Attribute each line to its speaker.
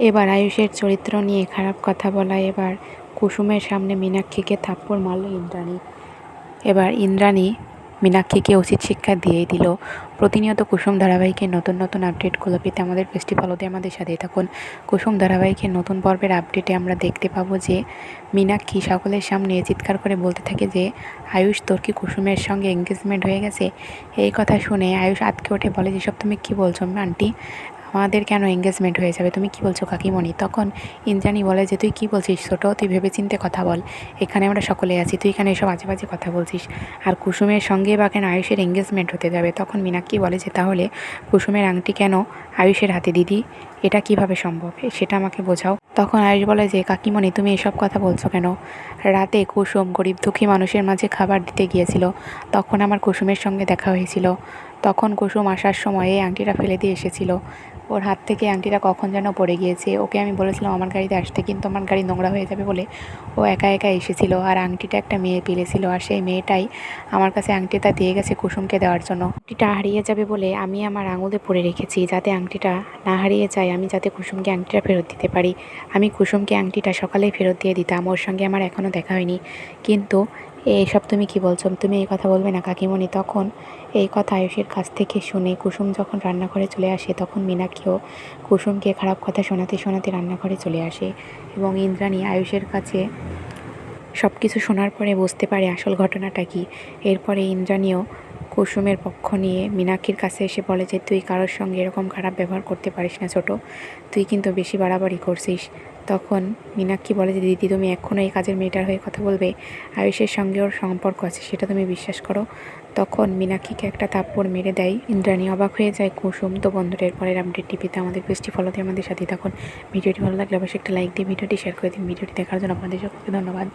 Speaker 1: এবার আয়ুষের চরিত্র নিয়ে খারাপ কথা বলা এবার কুসুমের সামনে মীনাক্ষীকে থাপ্পড় মারল ইন্দ্রাণী। এবার ইন্দ্রাণী মীনাক্ষীকে উচিত শিক্ষা দিয়েই দিল। প্রতিনিয়ত কুসুম ধারাবাহিকের নতুন নতুন আপডেটগুলো পেতে আমাদের পেজটি ফলো দিয়ে আমাদের সাথেই থাকুন। কুসুম ধারাবাহিকের নতুন পর্বের আপডেটে আমরা দেখতে পাবো যে মীনাক্ষী সকলের সামনে চিৎকার করে বলতে থাকে যে, আয়ুষ, তোর কি কুসুমের সঙ্গে এঙ্গেজমেন্ট হয়ে গেছে? এই কথা শুনে আয়ুষ আতকে ওঠে, বলে যেসব তুমি কী বলছো, আন্টি? আমাদের কেন এঙ্গেজমেন্ট হয়ে যাবে? তুমি কি বলছো কাকিমণি? তখন ইন্দ্রাণী বলে যে, তুই কি বলছিস? ছোটো, তুই ভেবেচিন্তে কথা বল। এখানে আমরা সকলে আছি, তুই এখানে এসব আজে বাজে কথা বলছিস। আর কুসুমের সঙ্গে বা কেন আয়ুষের এঙ্গেজমেন্ট হতে যাবে? তখন মীনাক্ষী বলে যে, তাহলে কুসুমের আংটি কেন আয়ুষের হাতে দিদি? এটা কীভাবে সম্ভব? সেটা আমাকে বোঝাও। তখন আয়ুষ বলে যে, কাকিমণি, তুমি এসব কথা বলছো কেন? রাতে কুসুম গরিব দুঃখী মানুষের মাঝে খাবার দিতে গিয়েছিল। তখন আমার কুসুমের সঙ্গে দেখা হয়েছিল। তখন কুসুম আসার সময় এই আংটিটা ফেলে দিয়ে এসেছিল। ওর হাত থেকে আংটিটা কখন যেন পড়ে গিয়েছে। ওকে আমি বলেছিলাম, আমার গাড়িতে আসতে, কিন্তু আমার গাড়ি নোংরা হয়ে যাবে বলে ও একা একা এসেছিল। আর আংটিটা একটা মেয়ে পেলেছিল আর সেই মেয়েটাই আমার কাছে আংটিটা দিয়ে গেছে কুসুমকে দেওয়ার জন্য। আংটিটা হারিয়ে যাবে বলে আমি আমার আঙুলে পরে রেখেছি। যাতে আংটিটা না হারিয়ে যায়, আমি যাতে কুসুমকে আংটিটা ফেরত দিতে পারি। আমি কুসুমকে আংটিটা সকালেই ফেরত দিয়ে দিতাম। ওর সঙ্গে আমার এখনও দেখা হয়নি। কিন্তু এসব তুমি কি বলছো? তুমি এই কথা বলবে না কাকিমণি? তখন এই কথা আয়ুষের কাছ থেকে শুনে কুসুম যখন রান্নাঘরে চলে আসে, তখন মীনাক্ষীও কুসুমকে খারাপ কথা শোনাতে শোনাতে রান্নাঘরে চলে আসে এবং ইন্দ্রাণী আয়ুষের কাছে সব কিছু শোনার পরে বুঝতে পারে আসল ঘটনাটা কী। এরপরে ইন্দ্রাণীও কুসুমের পক্ষ নিয়ে মীনাক্ষীর কাছে এসে বলে যে, তুই কারোর সঙ্গে এরকম খারাপ ব্যবহার করতে পারিস না ছোটো। তুই কিন্তু বেশি বাড়াবাড়ি করছিস। তখন মীনাক্ষী বলে যে, দিদি, তুমি এখনও এই কাজের মেয়েটার হয়ে কথা বলবে? আয়ুষের সঙ্গে ওর সম্পর্ক আছে, সেটা তুমি বিশ্বাস করো? তখন মীনাক্ষীকে একটা থাপ্পড় মেরে দেয়। ইন্দ্রাণী অবাক হয়ে যায়, কুসুম তো বন্ধুরা এরপরের আপডেট টিভিতে আমাদের পেজটি ফলোতে আমাদের সাথে তখন ভিডিওটি ভালো লাগলে অবশ্যই একটা লাইক দিয়ে ভিডিওটি শেয়ার করে দিন। ভিডিওটি দেখার জন্য আপনাদের সকলকে ধন্যবাদ।